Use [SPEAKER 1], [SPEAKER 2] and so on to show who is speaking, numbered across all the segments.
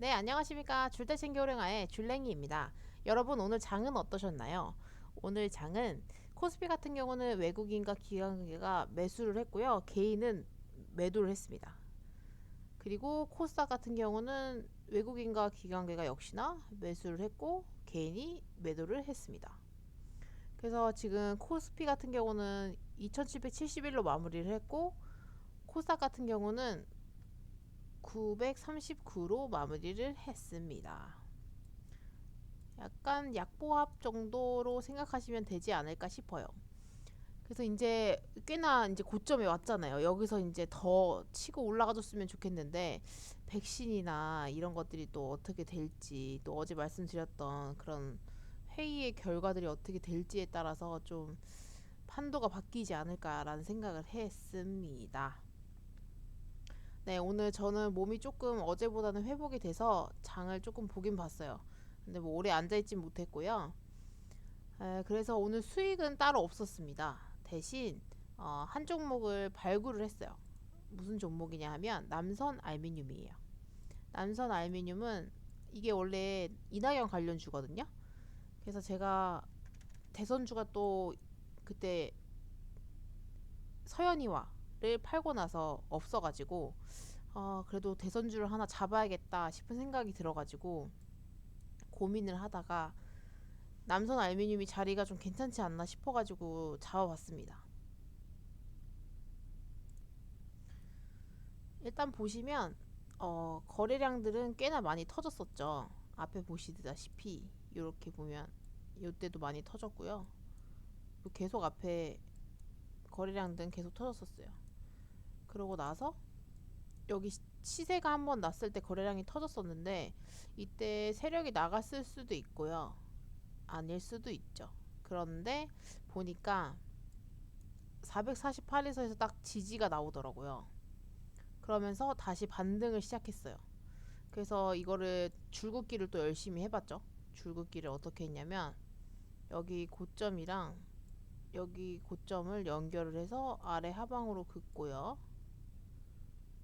[SPEAKER 1] 네, 안녕하십니까. 줄대 챙겨오랭아의 줄랭이입니다. 여러분, 오늘 장은 어떠셨나요? 오늘 장은 코스피 같은 경우는 외국인과 기관계가 매수를 했고요. 개인은 매도를 했습니다. 그리고 코스닥 같은 경우는 외국인과 기관계가 역시나 매수를 했고 개인이 매도를 했습니다. 그래서 지금 코스피 같은 경우는 2771로 마무리를 했고 코스닥 같은 경우는 939로 마무리를 했습니다. 약간 약보합 정도로 생각하시면 되지 않을까 싶어요. 그래서 이제 꽤나 이제 고점에 왔잖아요. 여기서 이제 더 치고 올라가줬으면 좋겠는데 백신이나 이런 것들이 또 어떻게 될지 또 어제 말씀드렸던 그런 회의의 결과들이 어떻게 될지에 따라서 좀 판도가 바뀌지 않을까라는 생각을 했습니다. 네, 오늘 저는 몸이 조금 어제보다는 회복이 돼서 장을 조금 보긴 봤어요. 근데 뭐 오래 앉아있진 못했고요. 에, 그래서 오늘 수익은 따로 없었습니다. 대신 어, 한 종목을 발굴을 했어요. 무슨 종목이냐 하면 남선 알미늄이에요. 남선 알미늄은 이게 원래 이낙연 관련 주거든요. 그래서 제가 대선주가 또 그때 서현이와 를 팔고 나서 없어가지고 어, 그래도 대선주를 하나 잡아야겠다 싶은 생각이 들어가지고 고민을 하다가 남선 알미늄이 자리가 좀 괜찮지 않나 싶어가지고 잡아봤습니다. 일단 보시면 어, 거래량들은 꽤나 많이 터졌었죠. 앞에 보시다시피 이렇게 보면 이때도 많이 터졌고요. 계속 앞에 거래량들은 계속 터졌었어요. 그러고 나서 여기 시세가 한 번 났을 때 거래량이 터졌었는데 이때 세력이 나갔을 수도 있고요. 아닐 수도 있죠. 그런데 보니까 448에서 딱 지지가 나오더라고요. 그러면서 다시 반등을 시작했어요. 그래서 이거를 줄긋기를 또 열심히 해봤죠. 줄긋기를 어떻게 했냐면 여기 고점이랑 여기 고점을 연결을 해서 아래 하방으로 긋고요.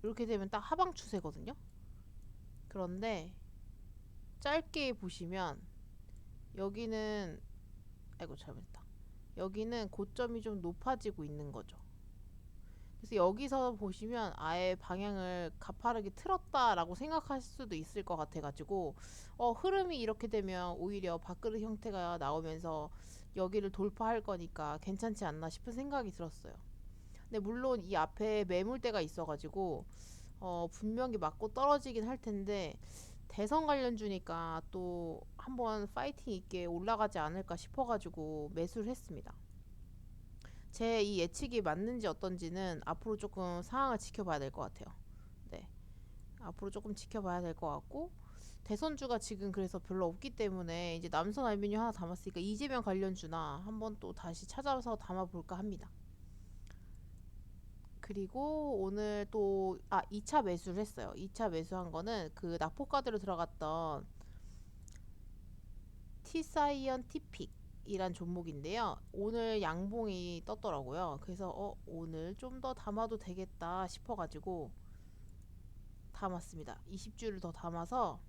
[SPEAKER 1] 이렇게 되면 딱 하방 추세거든요. 그런데 짧게 보시면 여기는 아이고 잘못했다. 여기는 고점이 좀 높아지고 있는 거죠. 그래서 여기서 보시면 아예 방향을 가파르게 틀었다라고 생각할 수도 있을 것 같아가지고 어 흐름이 이렇게 되면 오히려 밥그릇 형태가 나오면서 여기를 돌파할 거니까 괜찮지 않나 싶은 생각이 들었어요. 근데 물론 이 앞에 매물대가 있어가지고 어 분명히 맞고 떨어지긴 할 텐데 대선 관련 주니까 또 한번 파이팅 있게 올라가지 않을까 싶어가지고 매수를 했습니다. 제 이 예측이 맞는지 어떤지는 앞으로 조금 상황을 지켜봐야 될 것 같아요. 네. 앞으로 조금 지켜봐야 될 것 같고 대선주가 지금 그래서 별로 없기 때문에 이제 남선 알미늄 하나 담았으니까 이재명 관련주나 한번 또 다시 찾아서 담아볼까 합니다. 그리고 오늘 또, 아, 2차 매수를 했어요. 2차 매수한 거는 그 낙폭가드로 들어갔던 티사이언 티픽 이란 종목인데요. 오늘 양봉이 떴더라고요. 그래서 어, 오늘 좀 더 담아도 되겠다 싶어가지고 담았습니다. 20주를 더 담아서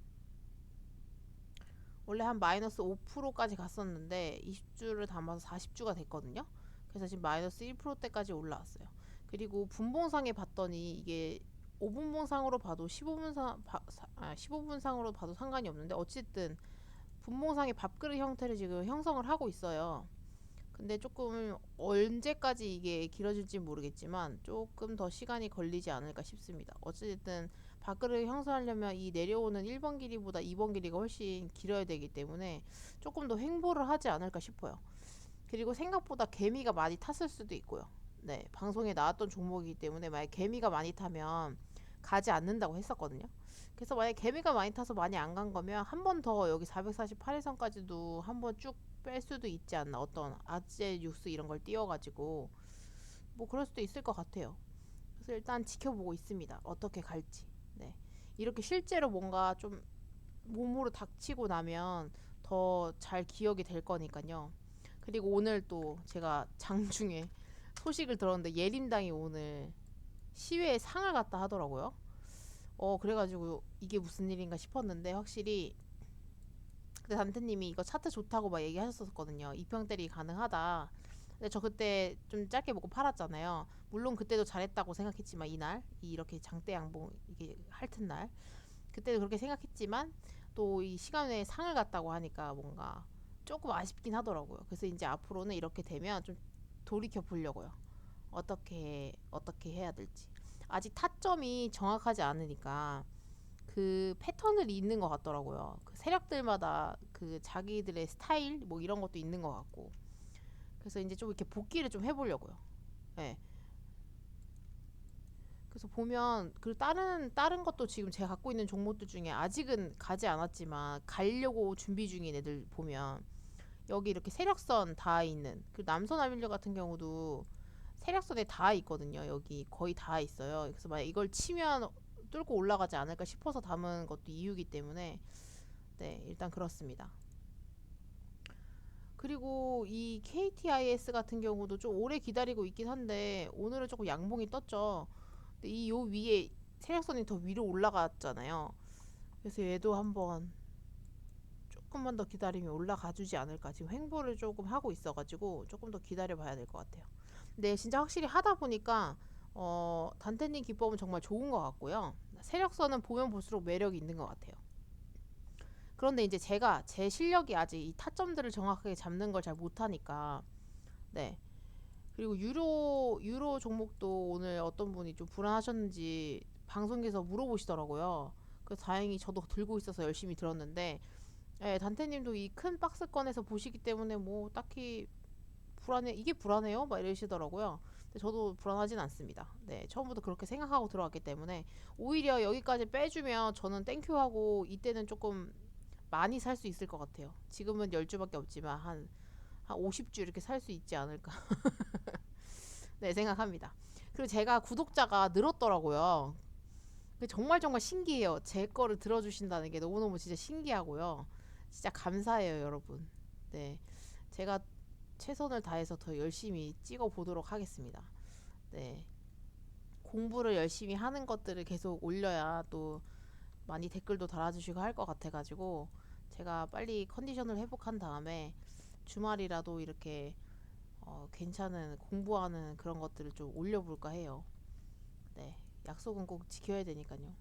[SPEAKER 1] 원래 한 마이너스 5%까지 갔었는데 20주를 담아서 40주가 됐거든요. 그래서 지금 마이너스 1%대까지 올라왔어요. 그리고 분봉상에 봤더니 이게 5분봉상으로 봐도 15분상 아, 15분상으로 봐도 상관이 없는데 어쨌든 분봉상의 밥그릇 형태를 지금 형성을 하고 있어요. 근데 조금 언제까지 이게 길어질지 모르겠지만 조금 더 시간이 걸리지 않을까 싶습니다. 어쨌든 밥그릇 형성하려면 이 내려오는 1번 길이보다 2번 길이가 훨씬 길어야 되기 때문에 조금 더 횡보를 하지 않을까 싶어요. 그리고 생각보다 개미가 많이 탔을 수도 있고요. 네, 방송에 나왔던 종목이기 때문에 만약 개미가 많이 타면 가지 않는다고 했었거든요. 그래서 만약 개미가 많이 타서 많이 안 간 거면 한 번 더 여기 448일선까지도 한 번 쭉 뺄 수도 있지 않나 어떤 아재 뉴스 이런 걸 띄워가지고 뭐 그럴 수도 있을 것 같아요. 그래서 일단 지켜보고 있습니다. 어떻게 갈지. 네, 이렇게 실제로 뭔가 좀 몸으로 닥치고 나면 더 잘 기억이 될 거니까요. 그리고 오늘 또 제가 장중에 소식을 들었는데 예림당이 오늘 시외에 상을 갔다 하더라고요. 어 그래가지고 이게 무슨 일인가 싶었는데 확실히 근데 단테님이 이거 차트 좋다고 막 얘기하셨었거든요. 이평대리 가능하다. 근데 저 그때 좀 짧게 먹고 팔았잖아요. 물론 그때도 잘했다고 생각했지만 이날 이 이렇게 장대 양봉 이게 핥은 날 그때도 그렇게 생각했지만 또 이 시간 외에 상을 갔다고 하니까 뭔가 조금 아쉽긴 하더라고요. 그래서 이제 앞으로는 이렇게 되면 좀 돌이켜 보려고요. 어떻게 어떻게 해야 될지 아직 타점이 정확하지 않으니까 그 패턴을 잇는 것 같더라고요. 그 세력들마다 그 자기들의 스타일 뭐 이런 것도 있는 것 같고 그래서 이제 좀 이렇게 복기를 좀 해보려고요. 예. 그래서 보면 그 다른 다른 것도 지금 제가 갖고 있는 종목들 중에 아직은 가지 않았지만 가려고 준비 중인 애들 보면 여기 이렇게 세력선 다 있는 그 남선 아밀려 같은 경우도 세력선에 다 있거든요. 여기 거의 다 있어요. 그래서 만약 이걸 치면 뚫고 올라가지 않을까 싶어서 담은 것도 이유기 때문에 네 일단 그렇습니다. 그리고 이 KTIS 같은 경우도 좀 오래 기다리고 있긴 한데 오늘은 조금 양봉이 떴죠. 근데 이 요 위에 세력선이 더 위로 올라갔잖아요. 그래서 얘도 한번 조금만 더 기다리면 올라가 주지 않을까. 지금 횡보를 조금 하고 있어가지고 조금 더 기다려 봐야 될 것 같아요. 근데 진짜 확실히 하다 보니까 어, 단테님 기법은 정말 좋은 것 같고요. 세력선은 보면 볼수록 매력이 있는 것 같아요. 그런데 이제 제가 제 실력이 아직 이 타점들을 정확하게 잡는 걸 잘 못하니까 네 그리고 유로 유로 종목도 오늘 어떤 분이 좀 불안하셨는지 방송에서 물어보시더라고요. 그래서 다행히 저도 들고 있어서 열심히 들었는데 예, 단테님도 이 큰 박스권에서 보시기 때문에 뭐 딱히 불안해 이게 불안해요? 막 이러시더라고요. 근데 저도 불안하진 않습니다. 네, 처음부터 그렇게 생각하고 들어왔기 때문에 오히려 여기까지 빼주면 저는 땡큐하고 이때는 조금 많이 살 수 있을 것 같아요. 지금은 10주밖에 없지만 한, 한 50주 이렇게 살 수 있지 않을까. 네, 생각합니다. 그리고 제가 구독자가 늘었더라고요. 정말 정말 신기해요. 제 거를 들어주신다는 게 너무너무 진짜 신기하고요. 진짜 감사해요, 여러분. 네. 제가 최선을 다해서 더 열심히 찍어 보도록 하겠습니다. 네. 공부를 열심히 하는 것들을 계속 올려야 또 많이 댓글도 달아주시고 할 것 같아가지고 제가 빨리 컨디션을 회복한 다음에 주말이라도 이렇게 어, 괜찮은 공부하는 그런 것들을 좀 올려볼까 해요. 네, 약속은 꼭 지켜야 되니까요.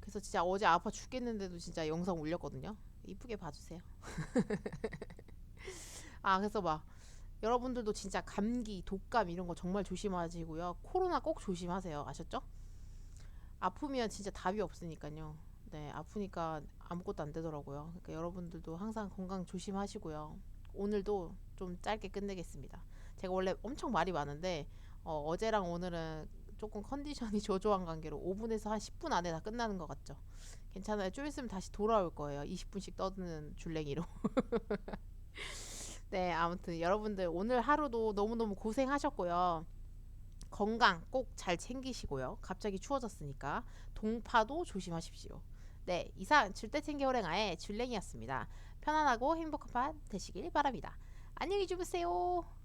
[SPEAKER 1] 그래서 진짜 어제 아파 죽겠는데도 진짜 영상 올렸거든요. 이쁘게 봐주세요. 아, 그래서 막 여러분들도 진짜 감기, 독감 이런 거 정말 조심하시고요. 코로나 꼭 조심하세요. 아셨죠? 아프면 진짜 답이 없으니까요. 네, 아프니까 아무것도 안 되더라고요. 그러니까 여러분들도 항상 건강 조심하시고요. 오늘도 좀 짧게 끝내겠습니다. 제가 원래 엄청 말이 많은데 어, 어제랑 오늘은 조금 컨디션이 저조한 관계로 5분에서 한 10분 안에 다 끝나는 것 같죠. 괜찮아요. 좀 있으면 다시 돌아올 거예요. 20분씩 떠드는 줄랭이로. 네, 아무튼 여러분들 오늘 하루도 너무너무 고생하셨고요. 건강 꼭 잘 챙기시고요. 갑자기 추워졌으니까 동파도 조심하십시오. 네, 이상 줄때 챙겨 호랭아의 줄랭이였습니다. 편안하고 행복한 밤 되시길 바랍니다. 안녕히 주무세요.